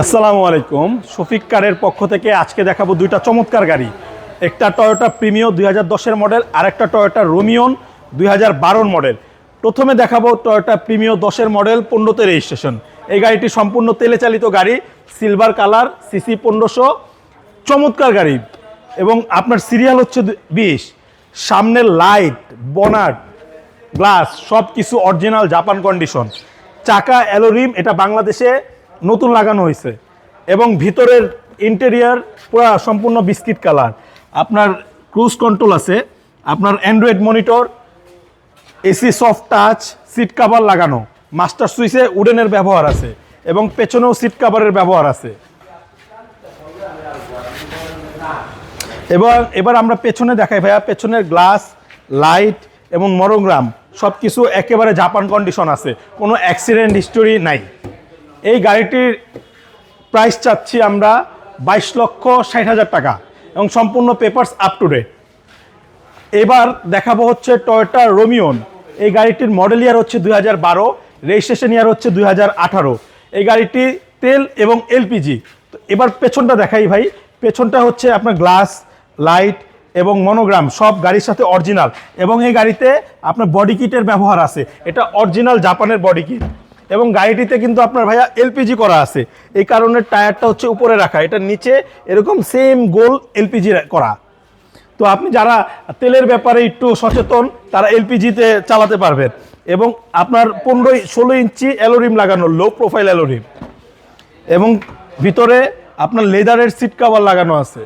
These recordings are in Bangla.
আসসালামু আলাইকুম। শফিক কারের পক্ষ থেকে আজকে দেখাবো দুইটা চমৎকার গাড়ি। একটা টয়োটা প্রিমিও দুই হাজার দশের মডেল আর একটা টয়োটা রোমিয়ন দুই হাজার বারোর মডেল প্রথমে দেখাবো টয়োটা প্রিমিও দশের মডেল পনেরোতে রেজিস্ট্রেশন এই গাড়িটি সম্পূর্ণ তেলে চালিত গাড়ি সিলভার কালার সিসি পনেরোশো। চমৎকার গাড়ি। এবং আপনার সিরিয়াল হচ্ছে বিশ। সামনের লাইট বনাট গ্লাস সব কিছু অরিজিনাল জাপান কন্ডিশন চাকা অ্যালোরিম এটা বাংলাদেশে নতুন লাগানো হয়েছে। এবং ভিতরের ইন্টেরিয়ার পুরো সম্পূর্ণ বিস্কিট কালার। আপনার ক্রুজ কন্ট্রোল আছে, আপনার Android monitor AC soft touch seat cover লাগানো। মাস্টার সুইচে উডেনের ব্যবহার আছে এবং পেছনেও সিট কাভারের ব্যবহার আছে। এবার এবার আমরা পেছনে দেখাই ভাইয়া, পেছনের গ্লাস লাইট এবং মরোগ্রাম সব কিছু একেবারে জাপান কন্ডিশন আছে। কোনো অ্যাক্সিডেন্ট হিস্টোরি নাই। এই গাড়িটির প্রাইস চাচ্ছি আমরা বাইশ লক্ষ ষাট হাজার টাকা এবং সম্পূর্ণ পেপারস আপ টু ডেট এবার দেখাবো হচ্ছে টয়োটা রোমিওন এই গাড়িটির মডেল ইয়ার হচ্ছে দুই হাজার বারো রেজিস্ট্রেশন ইয়ার হচ্ছে দুই হাজার আঠারো। এই গাড়িটি তেল এবং এলপিজি তো এবার পেছনটা দেখাই ভাই। পেছনটা হচ্ছে আপনার গ্লাস লাইট এবং মনোগ্রাম সব গাড়ির সাথে অরিজিনাল এবং এই গাড়িতে আপনার বডি কিটের ব্যবহার আছে। এটা অরিজিনাল জাপানের বডি কিট এবং গাড়িটিতে কিন্তু আপনার ভাইয়া এলপিজি করা আছে। এই কারণে টায়ারটা হচ্ছে উপরে রাখা। এটা নিচে এরকম সেম গোল এলপিজি করা। তো আপনি যারা তেলের ব্যাপারে একটু সচেতন, তারা এলপিজিতে চালাতে পারবেন। এবং আপনার পনেরোই ষোলো ইঞ্চি অ্যালোরিম লাগানো লো প্রোফাইল অ্যালোরিম। এবং ভিতরে আপনার লেদারের সিট কাভার লাগানো আছে।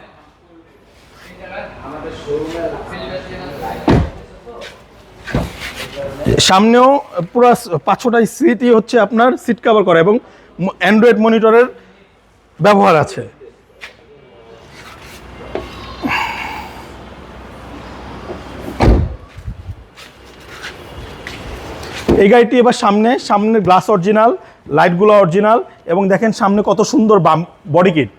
সামনেও পুরো পাঁচশোটাই সিটই হচ্ছে আপনার সিট কাভার করা এবং অ্যান্ড্রয়েড মনিটরের ব্যবহার আছে। এই গাড়িটি এবার সামনে, সামনের গ্লাস অরিজিনাল লাইটগুলো অরিজিনাল এবং দেখেন সামনে কত সুন্দর বাম বডি কিট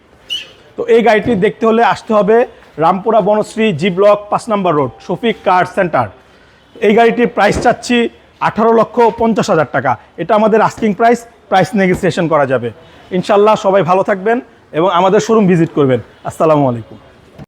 তো এই গাড়িটি দেখতে হলে আসতে হবে রামপুরা বনশ্রী জি ব্লক পাঁচ নম্বর রোড শফিক কার সেন্টার গাড়িটির প্রাইস চাচ্ছি আঠারো লক্ষ পঞ্চাশ হাজার টাকা। এটা আমাদের আস্কিং প্রাইস প্রাইস নেগোসিয়েশন করা যাবে। ইনশাল্লাহ সবাই ভালো থাকবেন এবং আমাদের শোরুম ভিজিট করবেন। আসসালামু আলাইকুম।